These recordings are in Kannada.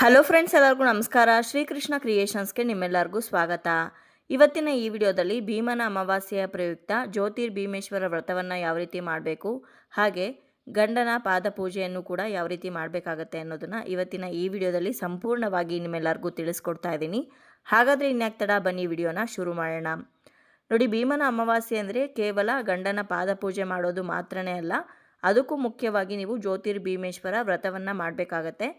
ಹಲೋ ಫ್ರೆಂಡ್ಸ್, ಎಲ್ಲರಿಗೂ ನಮಸ್ಕಾರ. ಶ್ರೀಕೃಷ್ಣ ಕ್ರಿಯೇಷನ್ಸ್ಗೆ ನಿಮ್ಮೆಲ್ಲರಿಗೂ ಸ್ವಾಗತ. ಇವತ್ತಿನ ಈ ವಿಡಿಯೋದಲ್ಲಿ ಭೀಮನ ಅಮಾವಾಸ್ಯೆಯ ಪ್ರಯುಕ್ತ ಜ್ಯೋತಿರ್ ಭೀಮೇಶ್ವರ ವ್ರತವನ್ನು ಯಾವ ರೀತಿ ಮಾಡಬೇಕು, ಹಾಗೆ ಗಂಡನ ಪಾದ ಪೂಜೆಯನ್ನು ಕೂಡ ಯಾವ ರೀತಿ ಮಾಡಬೇಕಾಗತ್ತೆ ಅನ್ನೋದನ್ನು ಇವತ್ತಿನ ಈ ವಿಡಿಯೋದಲ್ಲಿ ಸಂಪೂರ್ಣವಾಗಿ ನಿಮ್ಮೆಲ್ಲರಿಗೂ ತಿಳಿಸ್ಕೊಡ್ತಾ ಇದ್ದೀನಿ. ಹಾಗಾದರೆ ಇನ್ಯಾಕ್ ತಡ ಬನ್ನಿ ವಿಡಿಯೋನ ಶುರು ಮಾಡೋಣ. ನೋಡಿ, ಭೀಮನ ಅಮಾವಾಸ್ಯೆ ಅಂದರೆ ಕೇವಲ ಗಂಡನ ಪಾದ ಪೂಜೆ ಮಾಡೋದು ಮಾತ್ರನೇ ಅಲ್ಲ, ಅದಕ್ಕೂ ಮುಖ್ಯವಾಗಿ ನೀವು ಜ್ಯೋತಿರ್ ಭೀಮೇಶ್ವರ ವ್ರತವನ್ನು ಮಾಡಬೇಕಾಗತ್ತೆ.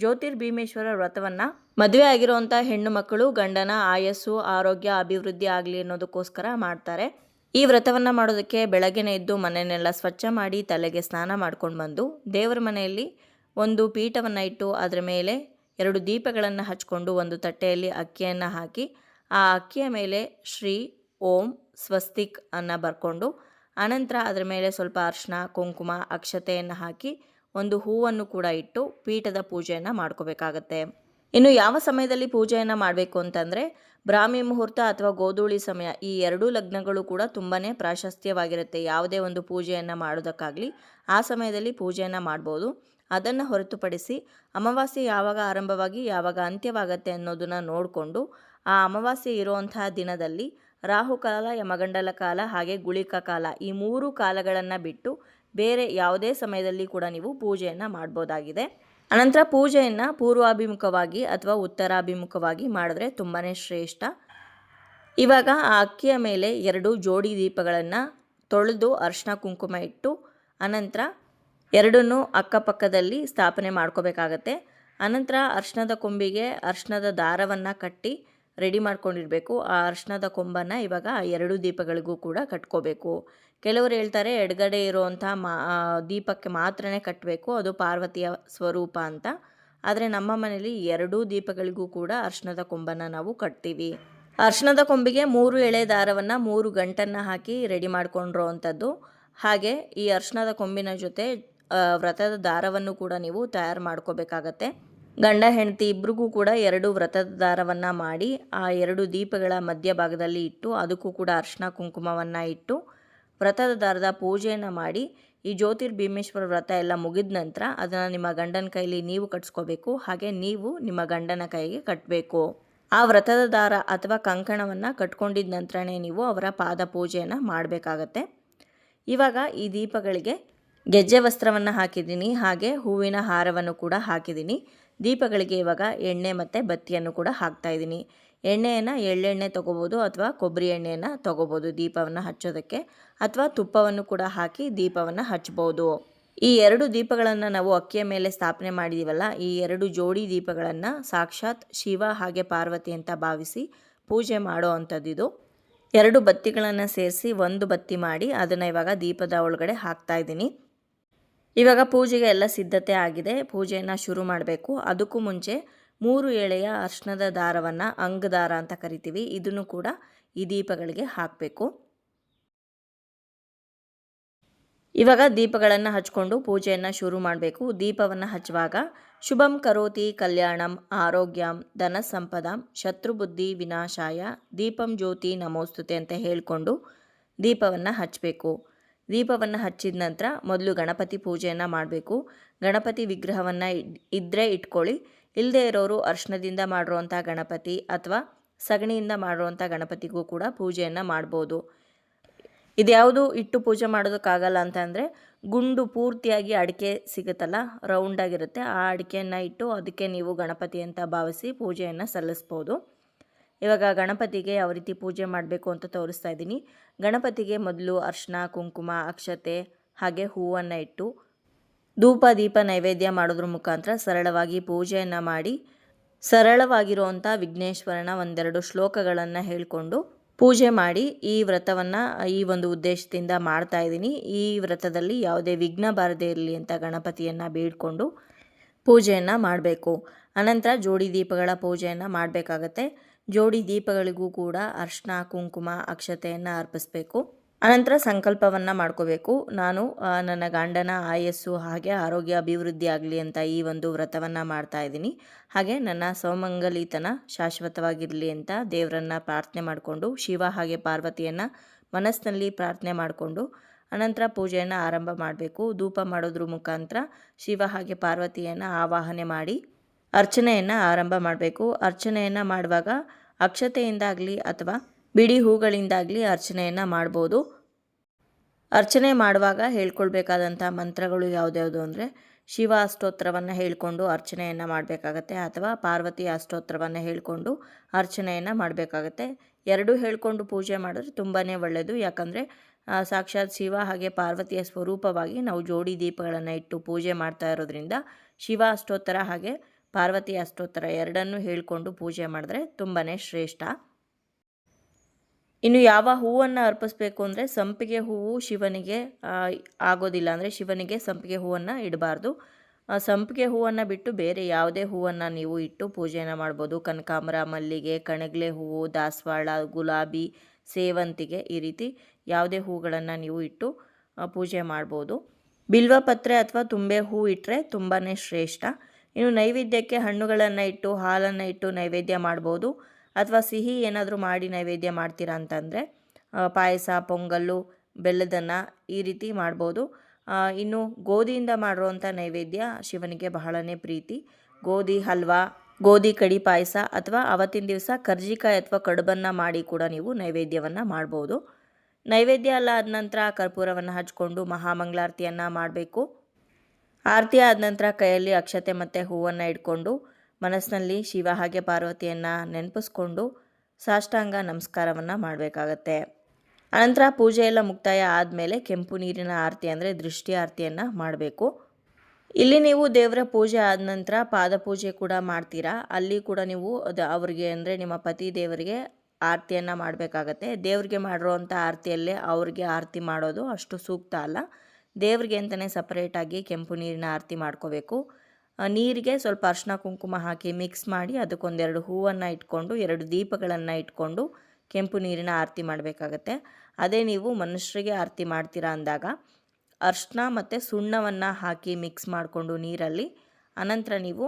ಜ್ಯೋತಿರ್ ಭೀಮೇಶ್ವರ ವ್ರತವನ್ನು ಮದುವೆ ಆಗಿರುವಂಥ ಹೆಣ್ಣು ಮಕ್ಕಳು ಗಂಡನ ಆಯಸ್ಸು, ಆರೋಗ್ಯ, ಅಭಿವೃದ್ಧಿ ಆಗಲಿ ಅನ್ನೋದಕ್ಕೋಸ್ಕರ ಮಾಡ್ತಾರೆ. ಈ ವ್ರತವನ್ನು ಮಾಡೋದಕ್ಕೆ ಬೆಳಗ್ಗೆನೇ ಎದ್ದು ಮನೆಯನ್ನೆಲ್ಲ ಸ್ವಚ್ಛ ಮಾಡಿ ತಲೆಗೆ ಸ್ನಾನ ಮಾಡ್ಕೊಂಡು ಬಂದು ದೇವರ ಮನೆಯಲ್ಲಿ ಒಂದು ಪೀಠವನ್ನು ಇಟ್ಟು ಅದರ ಮೇಲೆ ಎರಡು ದೀಪಗಳನ್ನು ಹಚ್ಕೊಂಡು ಒಂದು ತಟ್ಟೆಯಲ್ಲಿ ಅಕ್ಕಿಯನ್ನು ಹಾಕಿ, ಆ ಅಕ್ಕಿಯ ಮೇಲೆ ಶ್ರೀ ಓಂ ಸ್ವಸ್ತಿಕ್ ಅನ್ನು ಬರ್ಕೊಂಡು ಆನಂತರ ಅದರ ಮೇಲೆ ಸ್ವಲ್ಪ ಅರ್ಶಿನ, ಕುಂಕುಮ, ಅಕ್ಷತೆಯನ್ನು ಹಾಕಿ ಒಂದು ಹೂವನ್ನು ಕೂಡ ಇಟ್ಟು ಪೀಠದ ಪೂಜೆಯನ್ನು ಮಾಡ್ಕೋಬೇಕಾಗತ್ತೆ. ಇನ್ನು ಯಾವ ಸಮಯದಲ್ಲಿ ಪೂಜೆಯನ್ನು ಮಾಡಬೇಕು ಅಂತಂದರೆ ಬ್ರಾಹ್ಮಿ ಮುಹೂರ್ತ ಅಥವಾ ಗೋಧೂಳಿ ಸಮಯ ಈ ಎರಡೂ ಲಗ್ನಗಳು ಕೂಡ ತುಂಬಾ ಪ್ರಾಶಸ್ತ್ಯವಾಗಿರುತ್ತೆ. ಯಾವುದೇ ಒಂದು ಪೂಜೆಯನ್ನು ಮಾಡೋದಕ್ಕಾಗಲಿ ಆ ಸಮಯದಲ್ಲಿ ಪೂಜೆಯನ್ನು ಮಾಡ್ಬೋದು. ಅದನ್ನು ಹೊರತುಪಡಿಸಿ ಅಮಾವಾಸ್ಯೆ ಯಾವಾಗ ಆರಂಭವಾಗಿ ಯಾವಾಗ ಅಂತ್ಯವಾಗತ್ತೆ ಅನ್ನೋದನ್ನು ನೋಡಿಕೊಂಡು ಆ ಅಮಾವಾಸ್ಯೆ ಇರುವಂತಹ ದಿನದಲ್ಲಿ ರಾಹುಕಾಲ ಯಮಗಂಡಲ ಕಾಲ ಹಾಗೆ ಗುಳಿಕ ಕಾಲ ಈ ಮೂರು ಕಾಲಗಳನ್ನು ಬಿಟ್ಟು ಬೇರೆ ಯಾವುದೇ ಸಮಯದಲ್ಲಿ ಕೂಡ ನೀವು ಪೂಜೆಯನ್ನು ಮಾಡ್ಬೋದಾಗಿದೆ. ಅನಂತರ ಪೂಜೆಯನ್ನು ಪೂರ್ವಾಭಿಮುಖವಾಗಿ ಅಥವಾ ಉತ್ತರಾಭಿಮುಖವಾಗಿ ಮಾಡಿದ್ರೆ ತುಂಬಾ ಶ್ರೇಷ್ಠ. ಇವಾಗ ಆ ಅಕ್ಕಿಯ ಮೇಲೆ ಎರಡು ಜೋಡಿ ದೀಪಗಳನ್ನು ತೊಳೆದು ಅರ್ಶಿನ ಕುಂಕುಮ ಇಟ್ಟು, ಅನಂತರ ಎರಡನ್ನೂ ಅಕ್ಕಪಕ್ಕದಲ್ಲಿ ಸ್ಥಾಪನೆ ಮಾಡ್ಕೋಬೇಕಾಗತ್ತೆ. ಅನಂತರ ಅರ್ಶಿಣದ ಕೊಂಬಿಗೆ ಅರ್ಶಿಣದ ದಾರವನ್ನು ಕಟ್ಟಿ ರೆಡಿ ಮಾಡ್ಕೊಂಡಿರಬೇಕು. ಆ ಅರ್ಶಿಣದ ಕೊಂಬನ್ನು ಇವಾಗ ಎರಡು ದೀಪಗಳಿಗೂ ಕೂಡ ಕಟ್ಕೋಬೇಕು. ಕೆಲವರು ಹೇಳ್ತಾರೆ, ಎಡಗಡೆ ಇರುವಂಥ ಮಾ ದೀಪಕ್ಕೆ ಮಾತ್ರನೇ ಕಟ್ಟಬೇಕು ಅದು ಪಾರ್ವತಿಯ ಸ್ವರೂಪ ಅಂತ. ಆದರೆ ನಮ್ಮ ಮನೇಲಿ ಎರಡೂ ದೀಪಗಳಿಗೂ ಕೂಡ ಅರ್ಶನದ ಕೊಂಬನ್ನು ನಾವು ಕಟ್ತೀವಿ. ಅರ್ಶನದ ಕೊಂಬಿಗೆ ಮೂರು ಎಳೆ ದಾರವನ್ನು ಮೂರು ಗಂಟನ್ನು ಹಾಕಿ ರೆಡಿ ಮಾಡಿಕೊಂಡಿರೋ ಅಂಥದ್ದು ಹಾಗೆ ಈ ಅರ್ಶನದ ಕೊಂಬಿನ ಜೊತೆ ವ್ರತದ ದಾರವನ್ನು ಕೂಡ ನೀವು ತಯಾರು ಮಾಡ್ಕೋಬೇಕಾಗತ್ತೆ. ಗಂಡ, ಹೆಂಡತಿ ಇಬ್ಬರಿಗೂ ಕೂಡ ಎರಡು ವ್ರತದ ದಾರವನ್ನು ಮಾಡಿ, ಆ ಎರಡು ದೀಪಗಳ ಮಧ್ಯಭಾಗದಲ್ಲಿ ಇಟ್ಟು, ಅದಕ್ಕೂ ಕೂಡ ಅರ್ಶಿನ ಕುಂಕುಮವನ್ನು ಇಟ್ಟು ವ್ರತದ ದಾರದ ಪೂಜೆಯನ್ನು ಮಾಡಿ ಈ ಜ್ಯೋತಿರ್ಭೀಮೇಶ್ವರ ವ್ರತ ಎಲ್ಲ ಮುಗಿದ ನಂತರ ಅದನ್ನು ನಿಮ್ಮ ಗಂಡನ ಕೈಲಿ ನೀವು ಕಟ್ಸ್ಕೋಬೇಕು, ಹಾಗೆ ನೀವು ನಿಮ್ಮ ಗಂಡನ ಕೈಗೆ ಕಟ್ಟಬೇಕು ಆ ವ್ರತದ ದಾರ ಅಥವಾ ಕಂಕಣವನ್ನು ಕಟ್ಕೊಂಡಿದ್ದ ನಂತರನೇ ನೀವು ಅವರ ಪಾದ ಪೂಜೆಯನ್ನು ಮಾಡಬೇಕಾಗತ್ತೆ. ಇವಾಗ ಈ ದೀಪಗಳಿಗೆ ಗೆಜ್ಜೆ ವಸ್ತ್ರವನ್ನು ಹಾಕಿದ್ದೀನಿ, ಹಾಗೆ ಹೂವಿನ ಹಾರವನ್ನು ಕೂಡ ಹಾಕಿದ್ದೀನಿ. ದೀಪಗಳಿಗೆ ಇವಾಗ ಎಣ್ಣೆ ಮತ್ತು ಬತ್ತಿಯನ್ನು ಕೂಡ ಹಾಕ್ತಾ ಇದ್ದೀನಿ. ಎಣ್ಣೆಯನ್ನು ಎಳ್ಳೆಣ್ಣೆ ತೊಗೋಬೋದು ಅಥವಾ ಕೊಬ್ಬರಿ ಎಣ್ಣೆಯನ್ನು ತೊಗೋಬೋದು ದೀಪವನ್ನು ಹಚ್ಚೋದಕ್ಕೆ ಅಥವಾ ತುಪ್ಪವನ್ನು ಕೂಡ ಹಾಕಿ ದೀಪವನ್ನು ಹಚ್ಬೋದು ಈ ಎರಡು ದೀಪಗಳನ್ನು ನಾವು ಅಕ್ಕಿಯ ಮೇಲೆ ಸ್ಥಾಪನೆ ಮಾಡಿದ್ದೀವಲ್ಲ ಈ ಎರಡು ಜೋಡಿ ದೀಪಗಳನ್ನು ಸಾಕ್ಷಾತ್ ಶಿವ ಹಾಗೆ ಪಾರ್ವತಿ ಅಂತ ಭಾವಿಸಿ ಪೂಜೆ ಮಾಡೋ ಅಂಥದ್ದಿದು. ಎರಡು ಬತ್ತಿಗಳನ್ನು ಸೇರಿಸಿ ಒಂದು ಬತ್ತಿ ಮಾಡಿ ಅದನ್ನು ಇವಾಗ ದೀಪದ ಒಳಗಡೆ ಹಾಕ್ತಾ ಇದ್ದೀನಿ. ಇವಾಗ ಪೂಜೆಗೆ ಎಲ್ಲ ಸಿದ್ಧತೆ ಆಗಿದೆ, ಪೂಜೆಯನ್ನು ಶುರು ಮಾಡಬೇಕು. ಅದಕ್ಕೂ ಮುಂಚೆ ಮೂರು ಎಳೆಯ ಅರ್ಶನದ ದಾರವನ್ನು ಅಂಗದಾರ ಅಂತ ಕರಿತೀವಿ. ಇದನ್ನು ಕೂಡ ಈ ದೀಪಗಳಿಗೆ ಹಾಕಬೇಕು. ಇವಾಗ ದೀಪಗಳನ್ನು ಹಚ್ಕೊಂಡು ಪೂಜೆಯನ್ನು ಶುರು ಮಾಡಬೇಕು. ದೀಪವನ್ನು ಹಚ್ಚುವಾಗ ಶುಭಂ ಕರೋತಿ ಕಲ್ಯಾಣಂ ಆರೋಗ್ಯಂ ಧನ ಸಂಪದಾಂ ಶತ್ರುಬುದ್ಧಿ ವಿನಾಶಾಯ ದೀಪಂ ಜ್ಯೋತಿ ನಮೋಸ್ತುತೆ ಅಂತ ಹೇಳಿಕೊಂಡು ದೀಪವನ್ನು ಹಚ್ಚಬೇಕು ದೀಪವನ್ನು ಹಚ್ಚಿದ ನಂತರ ಮೊದಲು ಗಣಪತಿ ಪೂಜೆಯನ್ನು ಮಾಡಬೇಕು. ಗಣಪತಿ ವಿಗ್ರಹವನ್ನು ಇದ್ದರೆ ಇಟ್ಕೊಳ್ಳಿ. ಇಲ್ಲದೇ ಇರೋರು ಅರ್ಶನದಿಂದ ಮಾಡಿರುವಂಥ ಗಣಪತಿ ಅಥವಾ ಸಗಣಿಯಿಂದ ಮಾಡಿರುವಂಥ ಗಣಪತಿಗೂ ಕೂಡ ಪೂಜೆಯನ್ನು ಮಾಡ್ಬೋದು. ಇದ್ಯಾವುದು ಇಟ್ಟು ಪೂಜೆ ಮಾಡೋದಕ್ಕಾಗಲ್ಲ ಅಂತಂದರೆ ಗುಂಡು ಪೂರ್ತಿಯಾಗಿ ಅಡಿಕೆ ಸಿಗುತ್ತಲ್ಲ ರೌಂಡಾಗಿರುತ್ತೆ ಆ ಅಡಿಕೆಯನ್ನು ಇಟ್ಟು ಅದಕ್ಕೆ ನೀವು ಗಣಪತಿ ಅಂತ ಭಾವಿಸಿ ಪೂಜೆಯನ್ನು ಸಲ್ಲಿಸ್ಬೋದು. ಇವಾಗ ಗಣಪತಿಗೆ ಯಾವ ರೀತಿ ಪೂಜೆ ಮಾಡಬೇಕು ಅಂತ ತೋರಿಸ್ತಾ ಇದ್ದೀನಿ. ಗಣಪತಿಗೆ ಮೊದಲು ಅರ್ಶನ, ಕುಂಕುಮ, ಅಕ್ಷತೆ ಹಾಗೆ ಹೂವನ್ನು ಇಟ್ಟು ಧೂಪ, ದೀಪ ನೈವೇದ್ಯ ಮಾಡೋದ್ರ ಮುಖಾಂತರ ಸರಳವಾಗಿ ಪೂಜೆಯನ್ನು ಮಾಡಿ ಸರಳವಾಗಿರುವಂಥ ವಿಘ್ನೇಶ್ವರನ ಒಂದೆರಡು ಶ್ಲೋಕಗಳನ್ನು ಹೇಳಿಕೊಂಡು ಪೂಜೆ ಮಾಡಿ ಈ ವ್ರತವನ್ನು, ಈ ಒಂದು ಉದ್ದೇಶದಿಂದ ಮಾಡ್ತಾ ಇದ್ದೀನಿ. ಈ ವ್ರತದಲ್ಲಿ ಯಾವುದೇ ವಿಘ್ನ ಬಾರದೇ ಇರಲಿ ಅಂತ ಗಣಪತಿಯನ್ನು ಬೇಡಿಕೊಂಡು ಪೂಜೆಯನ್ನು ಮಾಡಬೇಕು. ಅನಂತರ ಜೋಡಿ ದೀಪಗಳ ಪೂಜೆಯನ್ನು ಮಾಡಬೇಕಾಗತ್ತೆ. ಜೋಡಿ ದೀಪಗಳಿಗೂ ಕೂಡ ಅರ್ಶನ, ಕುಂಕುಮ, ಅಕ್ಷತೆಯನ್ನು ಅರ್ಪಿಸಬೇಕು. ಅನಂತರ ಸಂಕಲ್ಪವನ್ನು ಮಾಡ್ಕೋಬೇಕು. ನಾನು ನನ್ನ ಗಂಡನ ಆಯಸ್ಸು ಹಾಗೆ ಆರೋಗ್ಯ ಅಭಿವೃದ್ಧಿ ಆಗಲಿ ಅಂತ ಈ ಒಂದು ವ್ರತವನ್ನು ಮಾಡ್ತಾ ಇದ್ದೀನಿ. ಹಾಗೆ ನನ್ನ ಸೌಮಂಗಲಿತನ ಶಾಶ್ವತವಾಗಿರಲಿ ಅಂತ ದೇವರನ್ನು ಪ್ರಾರ್ಥನೆ ಮಾಡಿಕೊಂಡು, ಶಿವ ಹಾಗೆ ಪಾರ್ವತಿಯನ್ನು ಮನಸ್ಸಿನಲ್ಲಿ ಪ್ರಾರ್ಥನೆ ಮಾಡಿಕೊಂಡು, ಅನಂತರ ಪೂಜೆಯನ್ನು ಆರಂಭ ಮಾಡಬೇಕು. ಧೂಪ ಮಾಡೋದ್ರ ಮುಖಾಂತರ ಶಿವ ಹಾಗೆ ಪಾರ್ವತಿಯನ್ನು ಆವಾಹನೆ ಮಾಡಿ ಅರ್ಚನೆಯನ್ನು ಆರಂಭ ಮಾಡಬೇಕು. ಅರ್ಚನೆಯನ್ನು ಮಾಡುವಾಗ ಅಕ್ಷತೆಯಿಂದಾಗಲಿ ಅಥವಾ ಬಿಡಿ ಹೂಗಳಿಂದಾಗಲಿ ಅರ್ಚನೆಯನ್ನು ಮಾಡ್ಬೋದು. ಅರ್ಚನೆ ಮಾಡುವಾಗ ಹೇಳ್ಕೊಳ್ಬೇಕಾದಂಥ ಮಂತ್ರಗಳು ಯಾವುದ್ಯಾವುದು ಅಂದರೆ ಶಿವ ಅಷ್ಟೋತ್ರವನ್ನು ಹೇಳಿಕೊಂಡು ಅರ್ಚನೆಯನ್ನು ಮಾಡಬೇಕಾಗತ್ತೆ ಅಥವಾ ಪಾರ್ವತಿ ಅಷ್ಟೋತ್ರವನ್ನು ಹೇಳಿಕೊಂಡು ಅರ್ಚನೆಯನ್ನು ಮಾಡಬೇಕಾಗತ್ತೆ. ಎರಡೂ ಹೇಳಿಕೊಂಡು ಪೂಜೆ ಮಾಡಿದ್ರೆ ತುಂಬಾ ಒಳ್ಳೆಯದು ಯಾಕಂದರೆ ಸಾಕ್ಷಾತ್ ಶಿವ ಹಾಗೆ ಪಾರ್ವತಿಯ ಸ್ವರೂಪವಾಗಿ ನಾವು ಜೋಡಿ ದೀಪಗಳನ್ನು ಇಟ್ಟು ಪೂಜೆ ಮಾಡ್ತಾ ಇರೋದ್ರಿಂದ ಶಿವ ಅಷ್ಟೋತ್ತರ ಹಾಗೆ ಪಾರ್ವತಿ ಅಷ್ಟೋತ್ತರ ಎರಡನ್ನೂ ಹೇಳಿಕೊಂಡು ಪೂಜೆ ಮಾಡಿದ್ರೆ ತುಂಬಾ ಶ್ರೇಷ್ಠ. ಇನ್ನು ಯಾವ ಹೂವನ್ನು ಅರ್ಪಿಸ್ಬೇಕು ಅಂದರೆ ಸಂಪಿಗೆ ಹೂವು ಶಿವನಿಗೆ ಆಗೋದಿಲ್ಲ ಅಂದರೆ ಶಿವನಿಗೆ ಸಂಪಿಗೆ ಹೂವನ್ನು ಇಡಬಾರ್ದು. ಸಂಪಿಗೆ ಹೂವನ್ನು ಬಿಟ್ಟು ಬೇರೆ ಯಾವುದೇ ಹೂವನ್ನು ನೀವು ಇಟ್ಟು ಪೂಜೆಯನ್ನು ಮಾಡ್ಬೋದು. ಕನಕಾಂಬರ, ಮಲ್ಲಿಗೆ, ಕಣಗಲೆ ಹೂವು, ದಾಸವಾಳ, ಗುಲಾಬಿ, ಸೇವಂತಿಗೆ ಈ ರೀತಿ ಯಾವುದೇ ಹೂಗಳನ್ನು ನೀವು ಇಟ್ಟು ಪೂಜೆ ಮಾಡ್ಬೋದು. ಬಿಲ್ವಪತ್ರೆ ಅಥವಾ ತುಂಬೆ ಹೂ ಇಟ್ಟರೆ ತುಂಬಾ ಶ್ರೇಷ್ಠ. ಇನ್ನು ನೈವೇದ್ಯಕ್ಕೆ ಹಣ್ಣುಗಳನ್ನು ಇಟ್ಟು ಹಾಲನ್ನು ಇಟ್ಟು ನೈವೇದ್ಯ ಮಾಡ್ಬೋದು. ಅಥವಾ ಸಿಹಿ ಏನಾದರೂ ಮಾಡಿ ನೈವೇದ್ಯ ಮಾಡ್ತೀರಾ ಅಂತಂದರೆ ಪಾಯಸ, ಪೊಂಗಲ್ಲು, ಬೆಲ್ಲದನ್ನು ಈ ರೀತಿ ಮಾಡ್ಬೋದು. ಇನ್ನು ಗೋಧಿಯಿಂದ ಮಾಡಿರುವಂಥ ನೈವೇದ್ಯ ಶಿವನಿಗೆ ಬಹಳನೇ ಪ್ರೀತಿ. ಗೋಧಿ, ಹಲ್ವಾ, ಗೋಧಿ, ಕಡಿ ಪಾಯಸ ಅಥವಾ ಅವತ್ತಿನ ದಿವಸ ಕರ್ಜಿಕಾಯಿ ಅಥವಾ ಕಡುಬನ್ನು ಮಾಡಿ ಕೂಡ ನೀವು ನೈವೇದ್ಯವನ್ನು ಮಾಡ್ಬೋದು. ನೈವೇದ್ಯ ಎಲ್ಲ ಆದ ನಂತರ ಕರ್ಪೂರವನ್ನು ಹಚ್ಕೊಂಡು ಮಹಾಮಂಗಳಾರತಿಯನ್ನು ಮಾಡಬೇಕು. ಆರತಿ ಆದ ನಂತರ ಕೈಯಲ್ಲಿ ಅಕ್ಷತೆ ಮತ್ತು ಹೂವನ್ನು ಇಟ್ಕೊಂಡು ಮನಸ್ಸಿನಲ್ಲಿ ಶಿವ ಹಾಗೆ ಪಾರ್ವತಿಯನ್ನು ನೆನಪಿಸ್ಕೊಂಡು ಸಾಷ್ಟಾಂಗ ನಮಸ್ಕಾರವನ್ನು ಮಾಡಬೇಕಾಗತ್ತೆ. ಅನಂತರ ಪೂಜೆ ಎಲ್ಲ ಮುಕ್ತಾಯ ಆದಮೇಲೆ ಕೆಂಪು ನೀರಿನ ಆರತಿ ಅಂದರೆ ದೃಷ್ಟಿ ಆರತಿಯನ್ನು ಮಾಡಬೇಕು. ಇಲ್ಲಿ ನೀವು ದೇವರ ಪೂಜೆ ಆದ ನಂತರ ಪಾದ ಪೂಜೆ ಕೂಡ ಮಾಡ್ತೀರಾ? ಅಲ್ಲಿ ಕೂಡ ನೀವು ಅದು ಅವ್ರಿಗೆ ಅಂದರೆ ನಿಮ್ಮ ಪತಿ ದೇವರಿಗೆ ಆರತಿಯನ್ನು ಮಾಡಬೇಕಾಗತ್ತೆ. ದೇವರಿಗೆ ಮಾಡಿರೋವಂಥ ಆರತಿಯಲ್ಲೇ ಅವ್ರಿಗೆ ಆರತಿ ಮಾಡೋದು ಅಷ್ಟು ಸೂಕ್ತ ಅಲ್ಲ. ದೇವ್ರಿಗೆ ಅಂತಲೇ ಸಪ್ರೇಟಾಗಿ ಕೆಂಪು ನೀರಿನ ಆರತಿ ಮಾಡ್ಕೋಬೇಕು. ನೀರಿಗೆ ಸ್ವಲ್ಪ ಅರ್ಶಿನ ಕುಂಕುಮ ಹಾಕಿ ಮಿಕ್ಸ್ ಮಾಡಿ ಅದಕ್ಕೊಂದೆರಡು ಹೂವನ್ನು ಇಟ್ಕೊಂಡು, ಎರಡು ದೀಪಗಳನ್ನು ಇಟ್ಕೊಂಡು ಕೆಂಪು ನೀರಿನ ಆರತಿ ಮಾಡಬೇಕಾಗತ್ತೆ. ಅದೇ ನೀವು ಮನುಷ್ಯರಿಗೆ ಆರತಿ ಮಾಡ್ತೀರಾ ಅಂದಾಗ ಅರ್ಶಿನ ಮತ್ತು ಸುಣ್ಣವನ್ನು ಹಾಕಿ ಮಿಕ್ಸ್ ಮಾಡಿಕೊಂಡು ನೀರಲ್ಲಿ ಅನಂತರ ನೀವು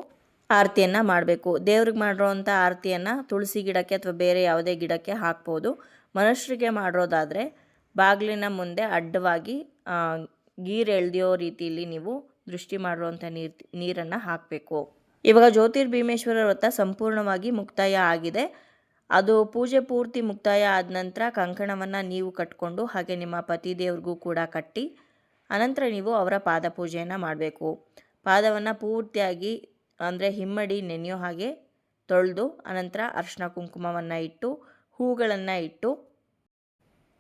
ಆರತಿಯನ್ನು ಮಾಡಬೇಕು. ದೇವ್ರಿಗೆ ಮಾಡಿರೋವಂಥ ಆರತಿಯನ್ನು ತುಳಸಿ ಗಿಡಕ್ಕೆ ಅಥವಾ ಬೇರೆ ಯಾವುದೇ ಗಿಡಕ್ಕೆ ಹಾಕ್ಬೋದು. ಮನುಷ್ಯರಿಗೆ ಮಾಡಿರೋದಾದರೆ ಬಾಗಿಲಿನ ಮುಂದೆ ಅಡ್ಡವಾಗಿ ಗೀರ್ ಎಳ್ದಿಯೋ ರೀತಿಯಲ್ಲಿ ನೀವು ದೃಷ್ಟಿ ಮಾಡುವಂಥ ನೀರು, ನೀರನ್ನು ಹಾಕಬೇಕು. ಇವಾಗ ಜ್ಯೋತಿರ್ಭೀಮೇಶ್ವರ ವ್ರತ ಸಂಪೂರ್ಣವಾಗಿ ಮುಕ್ತಾಯ ಆಗಿದೆ. ಅದು ಪೂಜೆ ಪೂರ್ತಿ ಮುಕ್ತಾಯ ಆದ ನಂತರ ಕಂಕಣವನ್ನು ನೀವು ಕಟ್ಕೊಂಡು ಹಾಗೆ ನಿಮ್ಮ ಪತಿ ದೇವ್ರಿಗೂ ಕೂಡ ಕಟ್ಟಿ, ಅನಂತರ ನೀವು ಅವರ ಪಾದ ಪೂಜೆಯನ್ನು ಮಾಡಬೇಕು. ಪಾದವನ್ನು ಪೂರ್ತಿಯಾಗಿ ಅಂದರೆ ಹಿಮ್ಮಡಿ ನೆನೆಯೋ ಹಾಗೆ ತೊಳೆದು, ಅನಂತರ ಅರ್ಶಿನ ಕುಂಕುಮವನ್ನು ಇಟ್ಟು, ಹೂಗಳನ್ನು ಇಟ್ಟು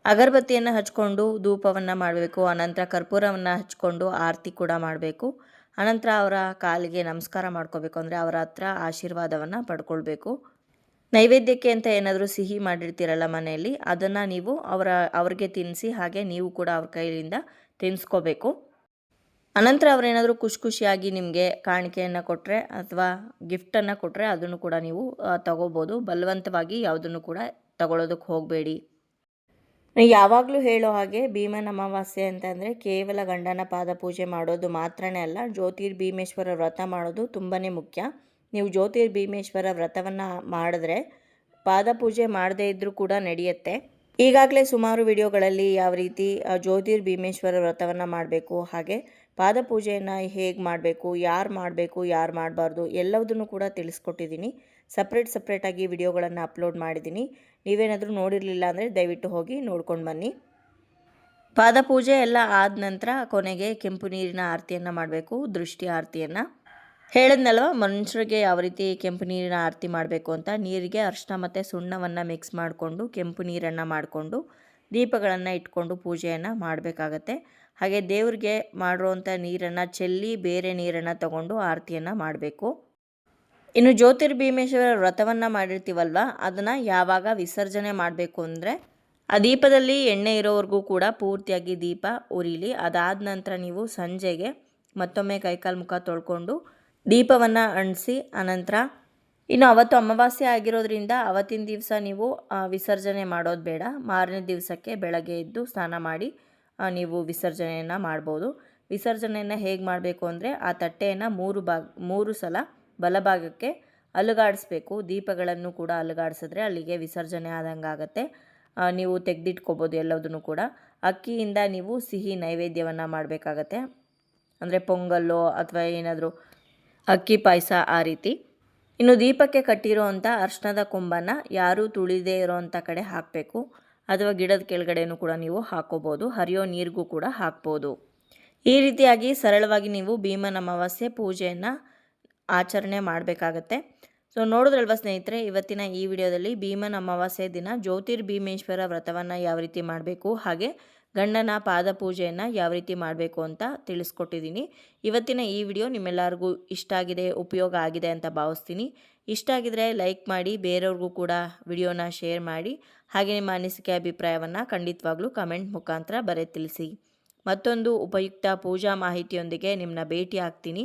ಅಗರಬತ್ತಿಯನ್ನು ಹಚ್ಕೊಂಡು ಧೂಪವನ್ನು ಮಾಡಬೇಕು, ಅನಂತರ ಕರ್ಪೂರವನ್ನು ಹಚ್ಕೊಂಡು ಆರತಿ ಕೂಡ ಮಾಡಬೇಕು. ಅನಂತರ ಅವರ ಕಾಲಿಗೆ ನಮಸ್ಕಾರ ಮಾಡ್ಕೋಬೇಕು, ಅಂದರೆ ಅವರ ಹತ್ರ ಆಶೀರ್ವಾದವನ್ನು ಪಡ್ಕೊಳ್ಬೇಕು. ನೈವೇದ್ಯಕ್ಕೆ ಅಂತ ಏನಾದರೂ ಸಿಹಿ ಮಾಡಿರ್ತೀರಲ್ಲ ಮನೆಯಲ್ಲಿ, ಅದನ್ನು ನೀವು ಅವರ, ಅವ್ರಿಗೆ ತಿನ್ನಿಸಿ, ಹಾಗೆ ನೀವು ಕೂಡ ಅವ್ರ ಕೈಯಿಂದ ತಿನ್ನಿಸ್ಕೋಬೇಕು ಅನಂತರ ಅವರೇನಾದರೂ ಖುಷಿ ಖುಷಿಯಾಗಿ ನಿಮಗೆ ಕಾಣಿಕೆಯನ್ನು ಕೊಟ್ಟರೆ ಅಥವಾ ಗಿಫ್ಟನ್ನು ಕೊಟ್ಟರೆ ಅದನ್ನು ಕೂಡ ನೀವು ತಗೋಬೋದು. ಬಲವಂತವಾಗಿ ಯಾವುದನ್ನು ಕೂಡ ತಗೊಳ್ಳೋದಕ್ಕೆ ಹೋಗಬೇಡಿ. ಯಾವಾಗಲೂ ಹೇಳೋ ಹಾಗೆ ಭೀಮನ ಅಮಾವಾಸ್ಯೆ ಅಂತಂದರೆ ಕೇವಲ ಗಂಡನ ಪಾದ ಪೂಜೆ ಮಾಡೋದು ಮಾತ್ರನೇ ಅಲ್ಲ ಜ್ಯೋತಿರ್ಭೀಮೇಶ್ವರ ವ್ರತ ಮಾಡೋದು ತುಂಬಾ ಮುಖ್ಯ. ನೀವು ಜ್ಯೋತಿರ್ಭೀಮೇಶ್ವರ ವ್ರತವನ್ನು ಮಾಡಿದ್ರೆ ಪಾದ ಪೂಜೆ ಮಾಡದೇ ಇದ್ದರೂ ಕೂಡ ನಡೆಯುತ್ತೆ. ಈಗಾಗಲೇ ಸುಮಾರು ವಿಡಿಯೋಗಳಲ್ಲಿ ಯಾವ ರೀತಿ ಜ್ಯೋತಿರ್ ಜ್ಯೋತಿರ್ಭೀಮೇಶ್ವರ ವ್ರತವನ್ನು ಮಾಡಬೇಕು, ಹಾಗೆ ಪಾದ ಪೂಜೆಯನ್ನು ಹೇಗೆ ಮಾಡಬೇಕು, ಯಾರು ಮಾಡಬೇಕು, ಯಾರು ಮಾಡಬಾರ್ದು ಎಲ್ಲದನ್ನು ಕೂಡ ತಿಳಿಸ್ಕೊಟ್ಟಿದ್ದೀನಿ. ಸಪ್ರೇಟ್ ಸಪ್ರೇಟಾಗಿ ವಿಡಿಯೋಗಳನ್ನು ಅಪ್ಲೋಡ್ ಮಾಡಿದ್ದೀನಿ. ನೀವೇನಾದರೂ ನೋಡಿರಲಿಲ್ಲ ಅಂದರೆ ದಯವಿಟ್ಟು ಹೋಗಿ ನೋಡ್ಕೊಂಡು ಬನ್ನಿ. ಪಾದಪೂಜೆ ಎಲ್ಲ ಆದ ನಂತರ ಕೊನೆಗೆ ಕೆಂಪು ನೀರಿನ ಆರತಿಯನ್ನು ಮಾಡಬೇಕು, ದೃಷ್ಟಿ ಆರತಿಯನ್ನು. ಹೇಳಿದ್ನಲ್ವ, ಮನುಷ್ಯರಿಗೆ ಯಾವ ರೀತಿ ಕೆಂಪು ನೀರಿನ ಆರತಿ ಮಾಡಬೇಕು ಅಂತ. ನೀರಿಗೆ ಅರಿಶಿನ ಮತ್ತು ಸುಣ್ಣವನ್ನು ಮಿಕ್ಸ್ ಮಾಡಿಕೊಂಡು, ಕೆಂಪು ನೀರನ್ನು ಮಾಡಿಕೊಂಡು, ದೀಪಗಳನ್ನು ಇಟ್ಕೊಂಡು ಪೂಜೆಯನ್ನು ಮಾಡಬೇಕಾಗತ್ತೆ. ಹಾಗೆ ದೇವ್ರಿಗೆ ಮಾಡಿರೋವಂಥ ನೀರನ್ನು, ಚೆಲ್ಲಿ ಬೇರೆ ನೀರನ್ನು ತಗೊಂಡು ಆರತಿಯನ್ನು ಮಾಡಬೇಕು. ಇನ್ನು ಜ್ಯೋತಿರ್ಭೀಮೇಶ್ವರ ವ್ರತವನ್ನು ಮಾಡಿರ್ತೀವಲ್ವ? ಅದನ್ನು ಯಾವಾಗ ವಿಸರ್ಜನೆ ಮಾಡಬೇಕು ಅಂದರೆ ಆ ದೀಪದಲ್ಲಿ ಎಣ್ಣೆ ಇರೋವರೆಗೂ ಕೂಡ ಪೂರ್ತಿಯಾಗಿ ದೀಪ ಉರಿಲಿ, ಅದಾದ ನಂತರ ನೀವು ಸಂಜೆಗೆ ಮತ್ತೊಮ್ಮೆ ಕೈಕಾಲು ಮುಖ ತೊಳ್ಕೊಂಡು ದೀಪವನ್ನು ಅಂಟಿಸಿ ಅನಂತರ ಇನ್ನು ಅವತ್ತು ಅಮಾವಾಸ್ಯೆ ಆಗಿರೋದ್ರಿಂದ ಅವತ್ತಿನ ದಿವಸ ನೀವು ವಿಸರ್ಜನೆ ಮಾಡೋದು ಬೇಡ. ಮಾರನೇ ದಿವಸಕ್ಕೆ ಬೆಳಗ್ಗೆ ಎದ್ದು ಸ್ನಾನ ಮಾಡಿ ನೀವು ವಿಸರ್ಜನೆಯನ್ನು ಮಾಡ್ಬೋದು. ವಿಸರ್ಜನೆಯನ್ನು ಹೇಗೆ ಮಾಡಬೇಕು ಅಂದರೆ ಆ ತಟ್ಟೆಯನ್ನು ಮೂರು ಭಾಗ, ಮೂರು ಸಲ ಬಲಭಾಗಕ್ಕೆ ಅಲುಗಾಡಿಸ್ಬೇಕು. ದೀಪಗಳನ್ನು ಕೂಡ ಅಲುಗಾಡಿಸಿದ್ರೆ ಅಲ್ಲಿಗೆ ವಿಸರ್ಜನೆ ಆದಂಗೆ ಆಗುತ್ತೆ. ನೀವು ತೆಗೆದಿಟ್ಕೋಬೋದು ಎಲ್ಲದನ್ನು ಕೂಡ. ಅಕ್ಕಿಯಿಂದ ನೀವು ಸಿಹಿ ನೈವೇದ್ಯವನ್ನು ಮಾಡಬೇಕಾಗತ್ತೆ. ಅಂದರೆ ಪೊಂಗಲ್ಲು ಅಥವಾ ಏನಾದರೂ ಅಕ್ಕಿ ಪಾಯಸ ಆ ರೀತಿ. ಇನ್ನು ದೀಪಕ್ಕೆ ಕಟ್ಟಿರೋವಂಥ ಅರ್ಶನದ ಕೊಂಬನ್ನು ಯಾರೂ ತುಳಿದೇ ಇರೋವಂಥ ಕಡೆ ಹಾಕಬೇಕು. ಅಥವಾ ಗಿಡದ ಕೆಳಗಡೆನೂ ಕೂಡ ನೀವು ಹಾಕೋಬೋದು. ಹರಿಯೋ ನೀರಿಗೂ ಕೂಡ ಹಾಕ್ಬೋದು. ಈ ರೀತಿಯಾಗಿ ಸರಳವಾಗಿ ನೀವು ಭೀಮನ ಅಮಾವಾಸ್ಯೆ ಪೂಜೆಯನ್ನು ಆಚರಣೆ ಮಾಡಬೇಕಾಗತ್ತೆ. ಸೊ ನೋಡಿದ್ರಲ್ವ ಸ್ನೇಹಿತರೆ, ಇವತ್ತಿನ ಈ ವಿಡಿಯೋದಲ್ಲಿ ಭೀಮನ ಅಮಾವಾಸ್ಯೆ ದಿನ ಜ್ಯೋತಿರ್ ಭೀಮೇಶ್ವರ ವ್ರತವನ್ನು ಯಾವ ರೀತಿ ಮಾಡಬೇಕು, ಹಾಗೆ ಗಂಡನ ಪಾದ ಪೂಜೆಯನ್ನು ಯಾವ ರೀತಿ ಮಾಡಬೇಕು ಅಂತ ತಿಳಿಸ್ಕೊಟ್ಟಿದ್ದೀನಿ. ಇವತ್ತಿನ ಈ ವಿಡಿಯೋ ನಿಮ್ಮೆಲ್ಲರಿಗೂ ಇಷ್ಟ ಆಗಿದೆ, ಉಪಯೋಗ ಆಗಿದೆ ಅಂತ ಭಾವಿಸ್ತೀನಿ. ಇಷ್ಟ ಆಗಿದರೆ ಲೈಕ್ ಮಾಡಿ, ಬೇರೆಯವ್ರಿಗೂ ಕೂಡ ವಿಡಿಯೋನ ಶೇರ್ ಮಾಡಿ, ಹಾಗೆ ನಿಮ್ಮ ಅನಿಸಿಕೆ ಅಭಿಪ್ರಾಯವನ್ನು ಖಂಡಿತವಾಗ್ಲೂ ಕಮೆಂಟ್ ಮುಖಾಂತರ ಬರೆ ತಿಳಿಸಿ. ಮತ್ತೊಂದು ಉಪಯುಕ್ತ ಪೂಜಾ ಮಾಹಿತಿಯೊಂದಿಗೆ ನಿಮ್ಮನ್ನ ಭೇಟಿ ಆಗ್ತೀನಿ